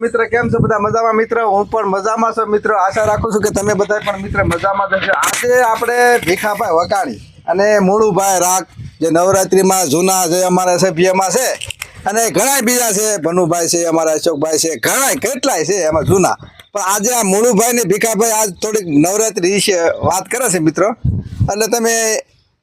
મિત્ર, કેમ છો? બધા મજામાં? મિત્ર, હું પણ મજામાં છું. મિત્ર, આશા રાખું છું કે તમે બધા પણ મિત્ર મજામાં જ આજે આપણે ભીખાભાઈ વકાણી અને મૂળુભાઈ રાગ, જે નવરાત્રિમાં જૂના જે અમારા સભ્યમાં છે, અને ઘણા બીજા છે, ભનુભાઈ છે, અમારા અશોકભાઈ છે ઘણા કેટલાય છે એમાં જૂના. પણ આજે આ મૂળુભાઈ ને ભીખાભાઈ આજ થોડીક નવરાત્રિ વિશે વાત કરે છે, મિત્રો. એટલે તમે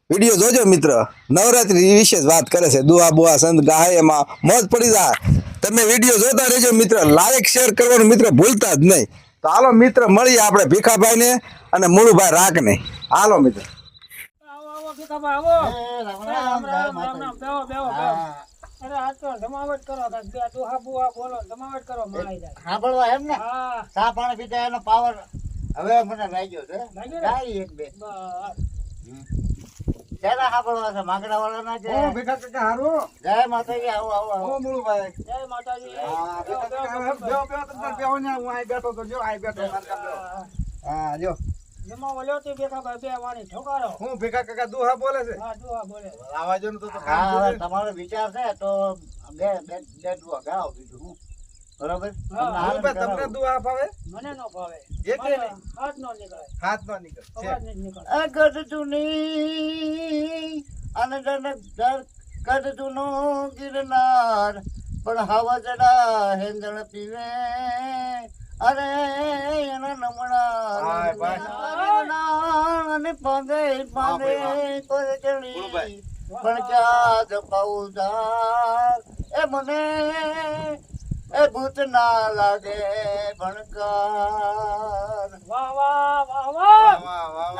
વીડિયો જોજો મિત્ર. નવરાત્રી વિશે જ વાત કરે છે. દુઆ બુઆ સંત ગાય એમાં મોજ પડી જાય. તમે વીડિયો જોતા રહેજો મિત્ર. લાઈક શેર કરવાનું મિત્ર ભૂલતા જ નહીં. તો હાલો મિત્ર મળીએ આપણે ભીખાભાઈ ને અને મુળુભાઈ રાક ને હાલો મિત્ર. આવો આવો ભીખાભાઈ આવો. રામ રામ રામ રામ. બેહો બેહો બેહો. અરે આજ તો જમાવટ કરો બે દુહા બુહા બોલો જમાવટ કરો મારી જાય. સાંભળવા એમ ને? હા. પાણી પીતા એનો પાવર હવે મને લાગ્યો છે. લાગ્યો એક બે. બસ. શેના સાંભળવા છે માંગડા વાળાના છે. ભીખા કાકા હારું. જય માતાજી આવો આવો આવો. મુળુભાઈ જય માતાજી. હા તો જો બેહો, બેહો. હા જો. તે ભીખાભાઈ બે વાણી ઠોકારો. હું ભીખા કાકા દુહા બોલે છે? હા દુહા બોલે. આવા જો ને તો કામ. તમારો વિચાર છે તો બે બે બે દુઆ ગાઓ બીજું. હું બરોબર? તમને. દુહા ભાવે? મને નો ભાવે. એ હાથ નો? નીકળે હાથ નો નીકળે. છે. અવાજ નથી નીકળતો. અગર જૂની અને જન દર કદ ગિરનાર પણ હવા જડા હેંદળ પીવે. અરે એના નમણા અને પાંદે પાંદે ભાઈ, ચડી. પણ ક્યાં જપાવું એ મને એ ભૂત ના લાગે ભણકાર. વાહ વાહ વાહ.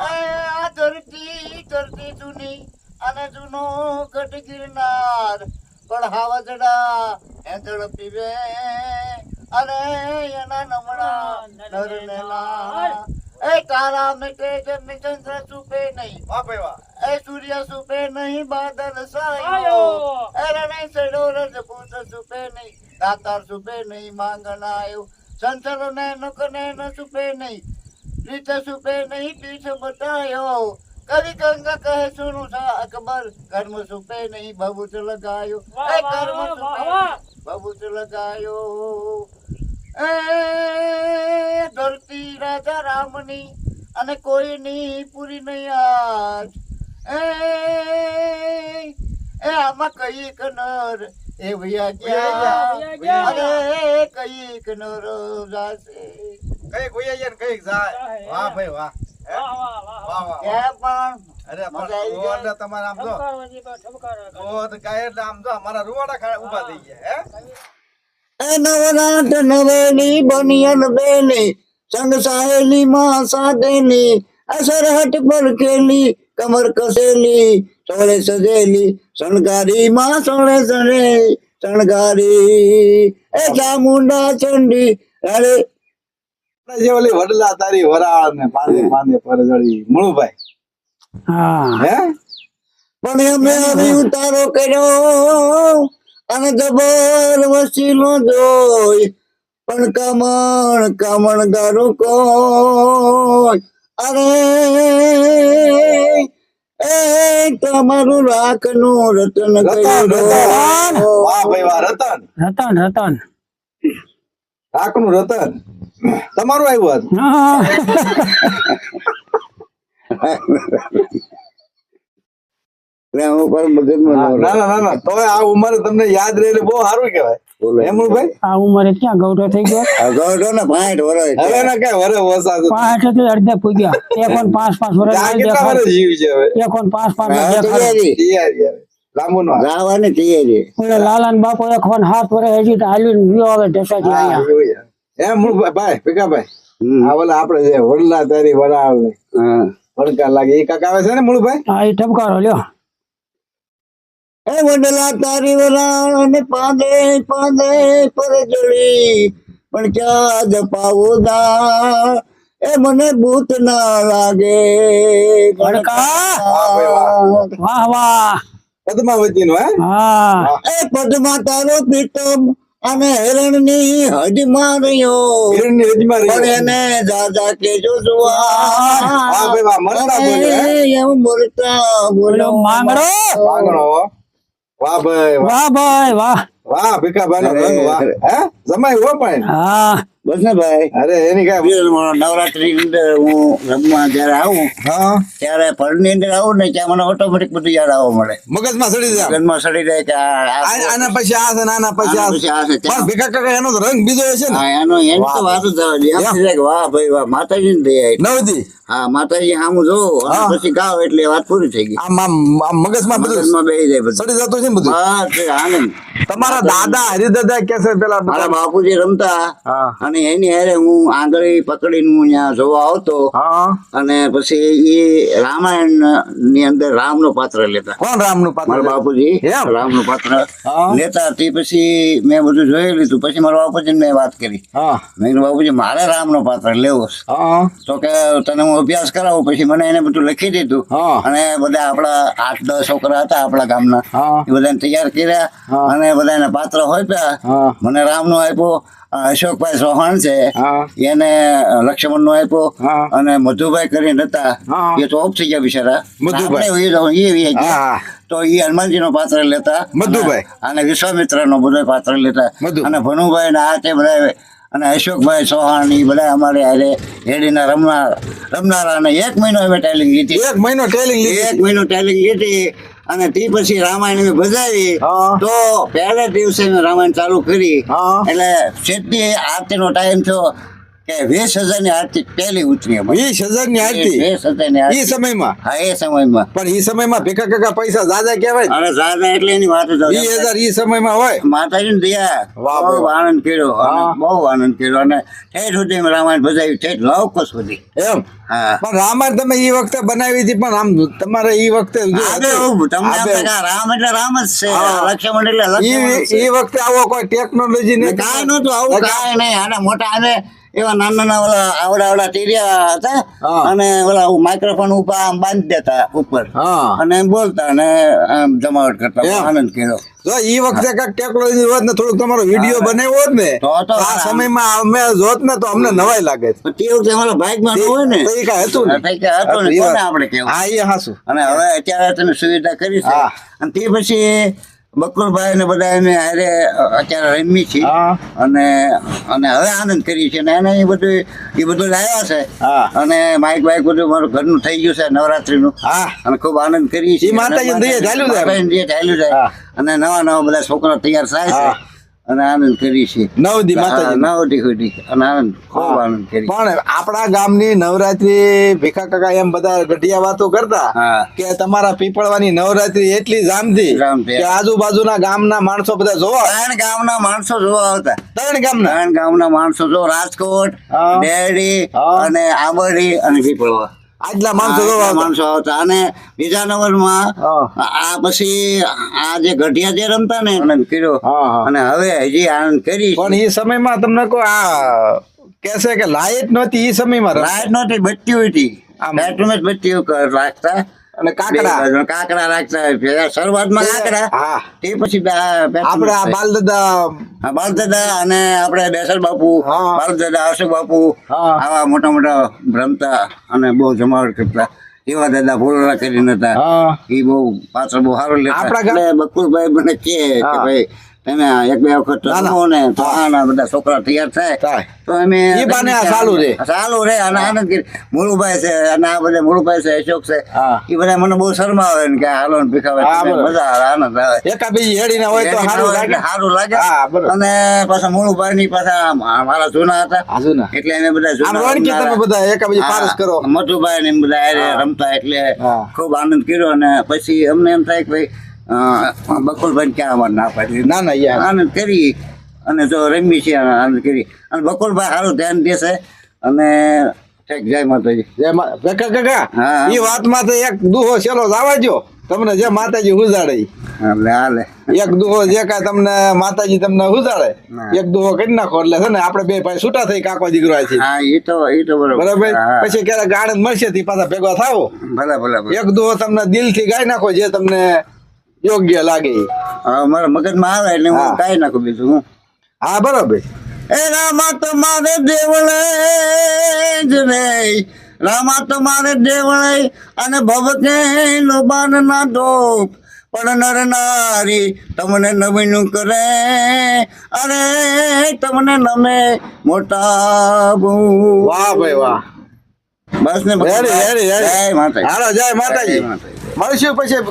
આ ધરતી ધરતી જૂની અને જૂનો ગઢ ગિરનાર પણ હાવજડા એંધળ પીવે અને એના નમણા નર ને એ તારા મેટે જન્મ ચંદ્ર સુપે નહીં. વાહ એ સૂર્ય સુપે નહીં બાદલ સાયો. આયો. એ રણે સડો રજપૂત સુપે નહીં. દાતાર સુપે નહીં માંગના આવ્યો સંસારો ને નકને ન સુપે નહીં. રીત સુપે નહીં પીઠ બતાયો. કવિ ગંગા કહે સુનું સા અકબર કર્મ સુપે નહીં બબૂત લગાયો. એ કર્મ સુપે વાહ. લગાયો. એ ધરતી રાજા રામની અને કોઈની પૂરી નહીં આજ. એ એ આમાં કઈ કનર એ ભૈયા ભૈયા ક્યાં ગયા. અરે કઈ કનર જાશે. કંઈક જાય ને કંઈક જાય. વાહ ભાઈ વાહ. ગાય ગયા નવરાત નવેલી બનિયન બેની સંગ સાહેલી માં સાધેલી અસરહટ પર કેલી કમર કસેલી સોળે સજેલી શણગારી માં સોળે સણે શણગારી. એ ચામુંડા ચંડી અરે. જે ઓલી વડલા તારી વરાળ ને પાંદે પાંદે પર મુળુભાઈ. હા. હે? પણ અમે હવે ઉતારો કર્યો અને જબર વસીલો જોઈ. પણ કમણ કમણ ગારું કોઈ અરે એ તમારું રાખનું રતન. રતન રતન. વાહ ભાઈ વાહ રતન રતન રતન રાખનું રતન તમારું આવ્યું હતું હું પણ મગજમાં ના ન ના ના ના તોય આ ઉંમરે તમને યાદ રહે બહુ સારું કહેવાય. ભાઈ આ ઉંમરે ક્યાં ગૌઢો થઈ ગયો? ને ભાંઠ વરાય હવે ના કઈ વરે પાંચથી અડધે પૂગ્યા. એકોન પાંચ પાંચ વર્ષ વરે જીવ છે હવે? એકોન પાંચ પાંચ વર્ષ તૈયારી. લાંબુ નો હાલે. ગાવાની તૈયારી. બાપો એકોન હાથ વર્ષ હજી હાલી ઢસાજી અહીંયા. એવું છે. ભાઈ ભીખાભાઈ. આ ઓલા આપડે જે વડલા તારી વડા. વડકા લાગે એ કાકા આવે છે ને મૂળભાઈ? હા એ ઠપકારો લ્યો. એ વડલા તારી વરાણ અને પાંદે પાંદે પર જડી પણ ક્યાં જપાવું દા એ મને ભૂત ના લાગે. વાહ વાહ. વાહ પદ્માવતી નો હા? એ પદ્મા તારો પીતમ અને હિરણની હજ માર્યો હિરણની હજમાં પણ રહ્યો. એને દાદા કેજો વાહ ભાઈ મરતા બોલે? એમ મરતા બોલો માંગડો માંગડો. વાહ ભાઈ વાહ. વાહ ભાઈ વાહ. વાહ ભીખાભાઈ નો રંગ વાહ. હે? જમાય હો પણ. હા. બસ ને ભાઈ? અરે એની કઈ નવરાત્રી અંદર હું રમવા જયારે આવું હા. ત્યારે ની અંદર આવું ને ત્યાં મને ઓટોમેટિક બધું યાદ આવવા મળે. મગજમાં સડી જાય. ગનમાં સડી જાય કે આના પછી આ છે આના પછી આ છે આ છે. પણ ભીખા કાકા એનો રંગ બીજો છે ને. એનો એની તો વાત જ કે વાહ ભાઈ વાહ. માતાજી ને દયા. નવદી. હા માતાજી સામું જો. પછી ગાવ એટલે વાત પૂરી થઈ ગઈ. આમ મગજમાં બધું મગજમાં બેસી જાય બધું. સડી જતું છે બધું? હા આનંદ. તમારા દાદા હરિદાદા કે છે પેલા મારા બાપુજી રમતા. હા. અને એની હારે હું આંગળી પકડીને હું ત્યાં જોવા આવતો અને પછી એ રામાયણની અંદર રામનું પાત્ર લેતા. કોણ રામનું પાત્ર? મારા બાપુજી રામનું પાત્ર લેતા. તે પછી મેં બધું જોઈ લીધું. પછી મારા બાપુજી મેં વાત કરી. મેં બાપુજી મારે રામનું પાત્ર લેવું તો કે તને હું અભ્યાસ કરાવું. પછી મને એને બધું લખી દીધું. અને બધા આપણા આઠ દસ છોકરા હતા આપણા ગામના. એ બધાને તૈયાર કર્યા. અને બધાને પાત્ર હોય મને મને રામનો આપ્યો. અશોકભાઈ ચૌહાણ છે. એને લક્ષ્મણ નો આપ્યો અને મધુભાઈ કરીને હતા. એ તો ઓફ થઈ ગયા બિચારા. મધુભાઈ. તો એ હનુમાનજી નો પાત્ર લેતા. મધુભાઈ. અને વિશ્વામિત્ર નો બધો પાત્ર લેતા. અને ભનુભાઈ ને આ તે બધા અને અશોકભાઈ ચૌહાણ એ બધા અમારે આજે હેડીના રમનાર રમનારા અને એક મહિનો અમે ટેલિંગ લીધી. એક મહિનો ટ્રેલિંગ લીધી. એક મહિનો ટેલિંગ લીધી. અને તે પછી રામાયણ બજાવી તો પહેલા દિવસે રામાયણ ચાલુ કરી. એટલે એટલે સીધી આરતીનો ટાઈમ થયો. કે વીસ હજારની આરતી પહેલી ઉતરી વીસ હજારની આરતી વીસ હજારની આરતી સમયમાં? હા એ સમયમાં. પણ ઈ સમયમાં ભીખા કાકા પૈસા દાદા કહેવાય? અરે દાદા એટલે એની વાત જ વીસ હજાર ઈ સમયમાં હોય? માતાજીને દયા. બહુ આનંદ કર્યો બહુ આનંદ કર્યો અને ઠેઠ સુધી રામાયણ બજાવી ઠેઠ લવકો સુધી. એમ? પણ રામાયણ તમે એ વખતે બનાવી હતી પણ આમ તમારે ઈ વખતે રામ એટલે રામ જ છે. લક્ષ્મણ એટલે ઈ વખતે આવો કોઈ ટેકનોલોજી ને નથી કાંઈ નહોતું. આવું કાંઈ નહીં. આના મોટા આને એવા નાના નાના ઓલા આવડા આવડા ટીરિયા હતા અને ઓલા માઇક્રોફોન ઉપર આમ બાંધી દેતા ઉપર. અને એમ બોલતા અને આમ જમાવટ કરતા આનંદ કર્યો. તો એ વખતે કાંઈક ટેકનોલોજી હોત ને થોડુંક તમારો વીડિયો બનાવ્યો હોત ને. તો આ સમયમાં અમે જોત ને તો અમને નવાઈ લાગે. તે વખતે અમારા બાઇકમાં ન હોય ને. તો ઈ કાંઈ હતું કાંઈ હતું. કોને આપણે કેવું હા એ હાસું. અને હવે અત્યારે તમે સુવિધા કરી છે. અને તે પછી બકુલભાઈ ને બધા અમે હારે અત્યારે રમી છીએ અને અને હવે આનંદ કરી છે. અને એને એ બધું એ બધું લાવ્યા છે. અને માઇક બાઇક બધું મારું ઘરનું થઈ ગયું છે નવરાત્રીનું. અને ખૂબ આનંદ કરી છે. ચાલ્યું જાય. અને નવા નવા બધા છોકરા તૈયાર થાય છે. અને આનંદ કરી છે નવદી માતાજી નવદી સુધી અને આનંદ ખૂબ આનંદ કરી પણ આપણા ગામની નવરાત્રી ભીખા કાકા એમ બધા ગઢિયા વાતો કરતા કે તમારા પીપળવાની નવરાત્રી એટલી જામતી. કે આજુબાજુના ગામના માણસો બધા જોવા ત્રણ ગામના માણસો જોવા આવતા. ત્રણ ગામના? ત્રણ ગામના માણસો જો રાજકોટ હા. અને આંબરડી અને પીપળવા. આજના માણસો. માણસો આવતા અને બીજા નંબરમાં. આ પછી આ જે ગઢિયા જે રમતા ને આનંદ કર્યો. અને હવે હજી આનંદ કરી પણ એ સમયમાં તમને કોઈ આ કહેશે કે લાઈટ નહોતી એ સમયમાં. લાઈટ નહોતી બચ્યું હતી આ બેડરૂમ જ બચ્યું રાખતા અને કાકડા. કાકડા રાખતા શરૂઆતમાં કાકડા હા. તે પછી બે- બે- આપણે બાલદાદા બાલદાદા અને આપણે બેસર બાપુ. બાલદાદા અશોક બાપુ આવા મોટા મોટા ભ્રમતા અને બહુ જમાવટ કરતા. એવા દાદા ભોળરા કરીને હતા. એ બહુ પાછળ બહુ સારું લેતા. બકુલભાઈ મને કે ભાઈ તમે એક બે વખત. રમો ને તો આના બધા છોકરા તૈયાર થાય. તો અમે એ બાને આ ચાલુ રહે. ચાલુ રે અને આનંદ મુળુભાઈ છે અને આ બધા મુળુભાઈ છે અશોક છે. એ બધા મને બહુ શરમાવે ને કે હાલો ને ભીખાવે. મજા આવે આનંદ આવે. એકા બીજી હેડીને હોય તો સારું લાગે. સારું લાગે. અને પાછા મુળુભાઈ ની પાછા મારા જૂના હતા. એટલે અમે બધા જૂના તમે બધા એકા બીજી પારસ કરો. મધુભાઈ ને એમ બધા રમતા એટલે. ખૂબ આનંદ કર્યો અને પછી અમને એમ થાય કે ભાઈ બકુલભાઈ ક્યાં અમારે ના પાડી. ના ના યાર આનંદ કરી અને જો રમી છે આનંદ કરી. અને બકુલભાઈ સારું ધ્યાન દેશે અને ઠેક જય માતાજી. જય કાકા કાકા. ઈ વાતમાં તો એક દુહો છેલ્લો જવા તમને જે માતાજી ઈ. એટલે હાલે એક દુહો જે કાંઈ તમને માતાજી તમને હુજાડે એક દુહો કરી નાખો. એટલે છે ને આપણે બે ભાઈ છૂટા થઈ કાકો દીકરો છે હા એ તો એ તો બરોબર. બરાબર પછી ક્યારેક આણંદ મળશે થી પાછા ભેગા થાવો ભલે ભલે. એક દુહો તમને દિલથી ગાઈ નાખો જે તમને યોગ્ય લાગે. હા, મારા મગજમાં આવે એટલે હું હા. નાખું બીજું હું હા બરાબર. એ રામા તમારે દેવળે જ નહીં. રામા તમારે દેવળે અને ભવકે લોબાન ના ડોપ પણ નર નારી તમને નમીનું કરે. અરે તમને નમે મોટા બહુ. વાહ ભાઈ વાહ. બસ ને જય માતાજી. જય માતાજી. મળીશું પછી